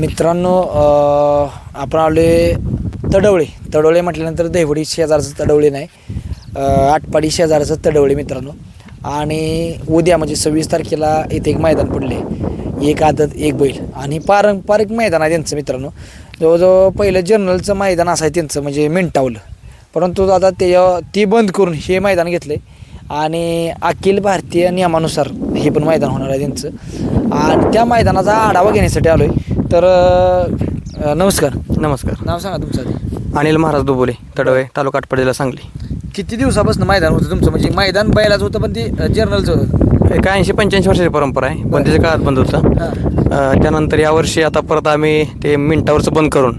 मित्रांनो आपण आलोय तडवळे. तडवळे म्हटल्यानंतर देवडी शेजारचं तडवळे नाही आटपाडी शेजारचं तडवळे मित्रांनो. आणि उद्या म्हणजे सव्वीस तारखेला इथे एक मैदान पडले एक आदत एक बैल. आणि पारंपरिक मैदान आहे त्यांचं मित्रांनो. जवळजवळ पहिलं जर्नलचं मैदान असाय त्यांचं म्हणजे मिंटावलं. परंतु आता ते ती बंद करून हे मैदान घेतलं आणि अखिल भारतीय नियमानुसार हे पण मैदान होणार आहे त्यांचं. आणि त्या मैदानाचा आढावा घेण्यासाठी आलो आहे तर अ, नमस्कार. नमस्कार. नाव सांगा तुमचं आधी. अनिल महाराज दुबोले तडवे तालुका आटपाडीला सांगली. किती दिवसापासून मैदान होतं तुमचं? म्हणजे मैदान बैलाचं होतं पण ते अ, जर्नलचं होतं. एक ऐंशी पंच्याऐंशी वर्षाची परंपरा आहे बंदीच्या काळात बंद होतं. हां. अं, त्यानंतर यावर्षी आता परत आम्ही ते मिनटावरचं बंद करून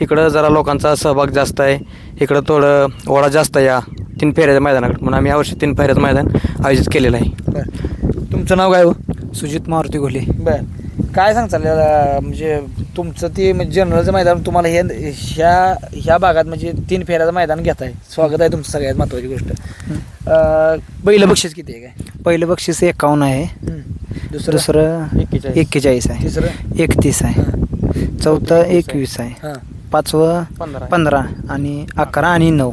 इकडं जरा लोकांचा सहभाग जास्त आहे इकडं थोडं ओढा जास्त आहे या तीन फेऱ्याच्या मैदानाकडे. म्हणून आम्ही यावर्षी तीन फेऱ्याचं मैदान आयोजित केलेलं आहे. बरं. तुमचं नाव काय हो? सुजित मारुती घोले. बर. काय सांगचाल अ, म्हणजे तुमचं ते म्हणजे जर्नलचं मैदान तुम्हाला हे ह्या ह्या भागात म्हणजे तीन फेऱ्याचं मैदान घेत आहे स्वागत आहे तुमचं सगळ्यात महत्त्वाची गोष्ट. अ, बैल बक्षीस किती आहे काय? पहिलं बक्षीस एकावन्न आहे. दुसरं? दुसरं एक्केचाळीस. एक्केचाळीस आहे. तिसरं? एकतीस आहे. चौथं एकवीस आहे. हां. पाचवं पंधरा. पंधरा आणि अकरा आणि नऊ.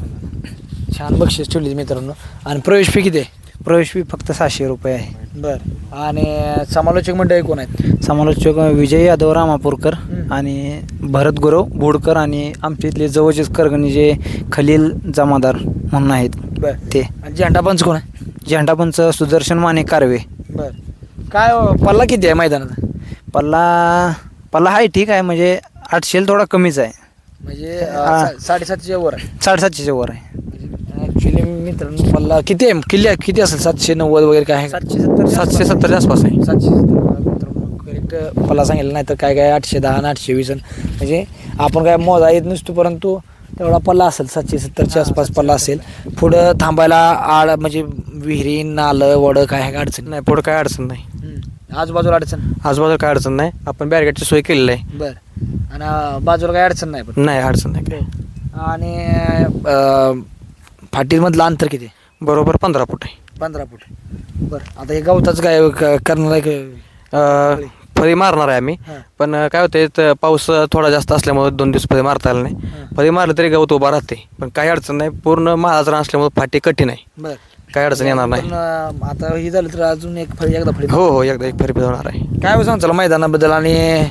छान बक्षीस ठेवली मित्रांनो. आणि प्रवेश फी किती आहे? प्रवेश फी फक्त सहाशे रुपये आहे. बर. आणि समालोचक मंडळी कोण आहेत? समालोचक विजय यादव रामापूरकर हम्म. आणि भरत गुरव बोडकर आणि आमच्या इथले जवळचेच करगणी जे खलील जमादार म्हणून आहेत बर. ते. आणि झेंडा पंच कोण आहे? झेंडापंच सुदर्शन माने कारवे. बर. काय हो, पल्ला किती आहे मैदानाचा पल्ला पल्ला आहे ठीक आहे म्हणजे आठशेला थोडा कमीच आहे. म्हणजे अ, हा. सा- साडेसातशेच्या वर आहे. साडेसातशेच्या वर आहे. मित्रांनो. पल्ला किती आहे? किल्ली किती असेल? सातशे नव्वद वगैरे काय आहे? सातशे सत्तर सातशे सत्तरच्या आसपास आहे. सातशे सत्तर मित्रांनो. करेक्ट पल्ला सांगितलं नाही तर काय काय आठशे दहा आणि आठशे वीस म्हणजे आपण काय मोजा येत नसतो परंतु तेवढा पल्ला असेल सातशे सत्तरच्या आसपास पल्ला असेल. पुढं थांबायला आड म्हणजे विहिरी नालं वडं काय आहे? का अडचण नाही पुढं काय अडचण नाही. आजूबाजूला अडचण? आजूबाजूला काय अडचण नाही. आपण बॅरगेटची सोय केलेली आहे. बर. आणि बाजूला काय अडचण नाही पण? नाही अडचण नाही. काय आणि फाटीमधलं अंतर किती? बरोबर पंधरा फूट आहे. पंधरा फूट. बरं आता हे गवताच काय क- करणार आहे फळी मारणार आहे आम्ही. हां. पण काय होते पाऊस थोडा जास्त असल्यामुळे दोन दिवस फळी मारता आला नाही. हां. फळी मारलं तरी गवत उभा राहते पण काही अडचण नाही पूर्ण महाराज असल्यामुळे फाटी कठीण आहे. बर. काही अडचण येणार नाही. पण, अं, आता ही झालं तर अजून एक फळी एकदा फळी हो हो एकदा एक फेरी होणार आहे. काय सांग चला मैदानाबद्दल आणि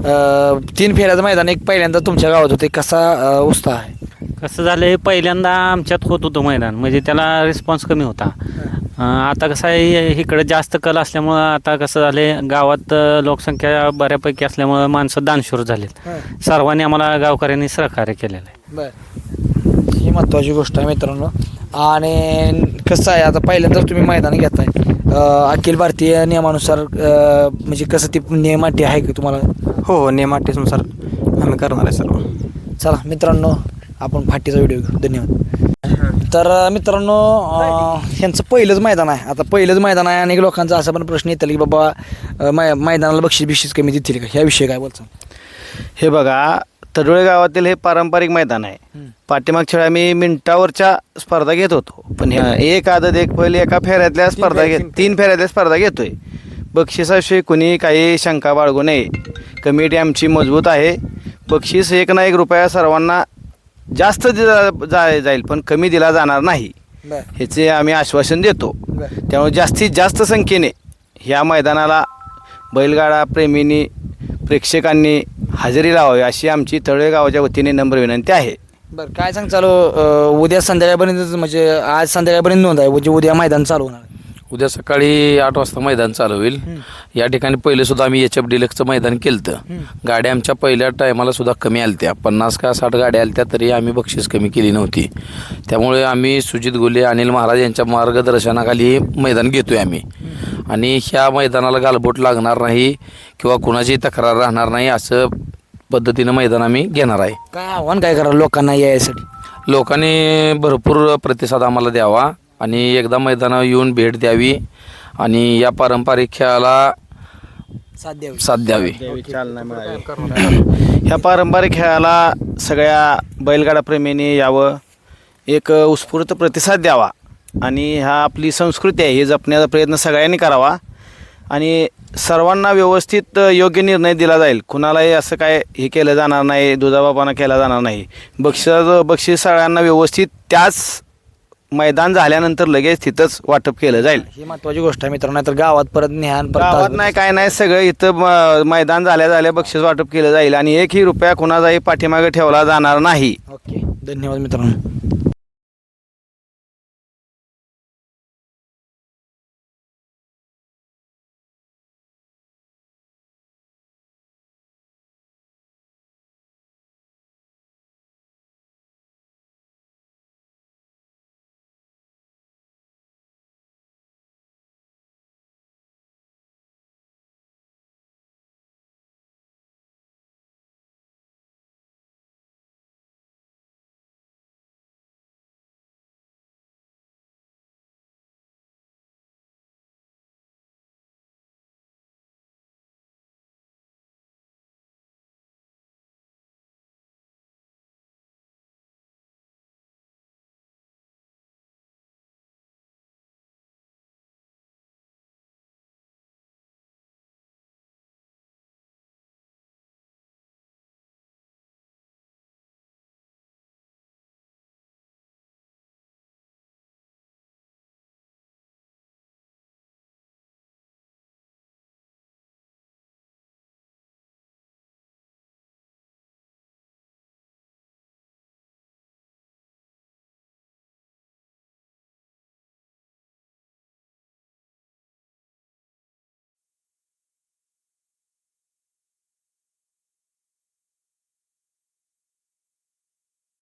अं, तीन फेऱ्याचं मैदान एक पहिल्यांदा तुमच्या गावात होते. कसा अं, उत्साह आहे? कसं झालं पहिल्यांदा आमच्यात होत होतं मैदान. म्हणजे त्याला रिस्पॉन्स कमी होता. अं, आता कसं आहे इकडे जास्त कल असल्यामुळं आता कसं झाले गावात अं, लोकसंख्या बऱ्यापैकी असल्यामुळं माणसं दानशूर झालेत. सर्वांनी आम्हाला गावकऱ्यांनी सहकार्य केलेलं आहे. बर. ही महत्त्वाची गोष्ट आहे मित्रांनो. आणि कसं आहे आता पहिल्यांदाच तुम्ही मैदान घेताय. अं, अखिल भारतीय नियमानुसार अं, म्हणजे कसं ती नियम अटी आहे की तुम्हाला? हो हो नियमाटीनुसार आम्ही करणार आहे सर्व. चला मित्रांनो आपण फाटीचा व्हिडिओ घेऊ. धन्यवाद. तर मित्रांनो ह्यांचं पहिलंच मैदान आहे. आता पहिलंच मैदान आहे अनेक लोकांचा असा पण प्रश्न येतील की बाबा मै मैदानाला बक्षीस बिशीस कमी देतील का? ह्याविषयी काय बोलतो हे बघा तडोळे गावातील हे पारंपरिक मैदान आहे. पाठीमागच्या आम्ही मिनिटावरच्या स्पर्धा घेत होतो. पण ह्या एक आदत एक पहिले एका फेऱ्यातल्या स्पर्धा घेत तीन फेऱ्यातल्या स्पर्धा घेतोय. बक्षिसाविषयी कुणी काही शंका बाळगू नये. कमिटी आमची मजबूत आहे. बक्षीस एक ना एक रुपया सर्वांना जास्त दिला जा जाईल पण कमी दिला जाणार नाही. बर. ह्याचे आम्ही आश्वासन देतो. बर. त्यामुळे जास्तीत जास्त संख्येने ह्या मैदानाला बैलगाडा प्रेमींनी प्रेक्षकांनी हजेरी लावावी अशी आमची तळवे गावाच्या वतीने नम्र विनंती आहे. बरं काय सांग चालू अं, उद्या संध्याकाळपर्यंत म्हणजे आज संध्याकाळपर्यंत नोंद आहे म्हणजे उद्या मैदान चालू होणार आहे. उद्या सकाळी आठ वाजता मैदान चालू होईल या ठिकाणी पहिले सुद्धा आम्ही एच एफ डिलक्सचं मैदान केलं गाड्या आमच्या पहिल्या टायमाला सुद्धा कमी आलत्या. पन्नास का साठ गाड्या आलत्या तरी आम्ही बक्षीस कमी केली नव्हती. त्यामुळे आम्ही सुजित गोले अनिल महाराज यांच्या मार्गदर्शनाखाली मैदान घेतोय आम्ही. आणि ह्या मैदानाला गालबोट लागणार नाही किंवा कुणाची तक्रार राहणार नाही असं पद्धतीनं मैदान आम्ही घेणार आहे. काय आव्हान काय करा लोकांना यायसाठी? लोकांनी भरपूर प्रतिसाद आम्हाला द्यावा. आणि एकदा मैदानावर येऊन भेट द्यावी आणि या पारंपरिक खेळाला साथ द्यावी. चालना मिळावी. ह्या पारंपरिक खेळाला सगळ्या बैलगाडा प्रेमींनी यावं एक उत्स्फूर्त प्रतिसाद द्यावा आणि ह्या आपली संस्कृती आहे हे जपण्याचा प्रयत्न सगळ्यांनी करावा आणि सर्वांना व्यवस्थित योग्य निर्णय दिला जाईल. कुणालाही असं काय हे केलं जाणार नाही दुधाबापानं केला जाणार नाही. बक्षिस बक्षीस सगळ्यांना व्यवस्थित त्याच मैदान झाल्यानंतर लगेच तिथंच वाटप केलं जाईल. ही महत्वाची गोष्ट आहे मित्रांनो. नाहीतर गावात परत परत गावात नाही काय नाही सगळं इथं म- मैदान झाल्या झाल्या बक्षीस वाटप केलं जाईल. आणि एकही रुपया कुणाचाही पाठीमागे ठेवला जाणार नाही. ओके. धन्यवाद मित्रांनो.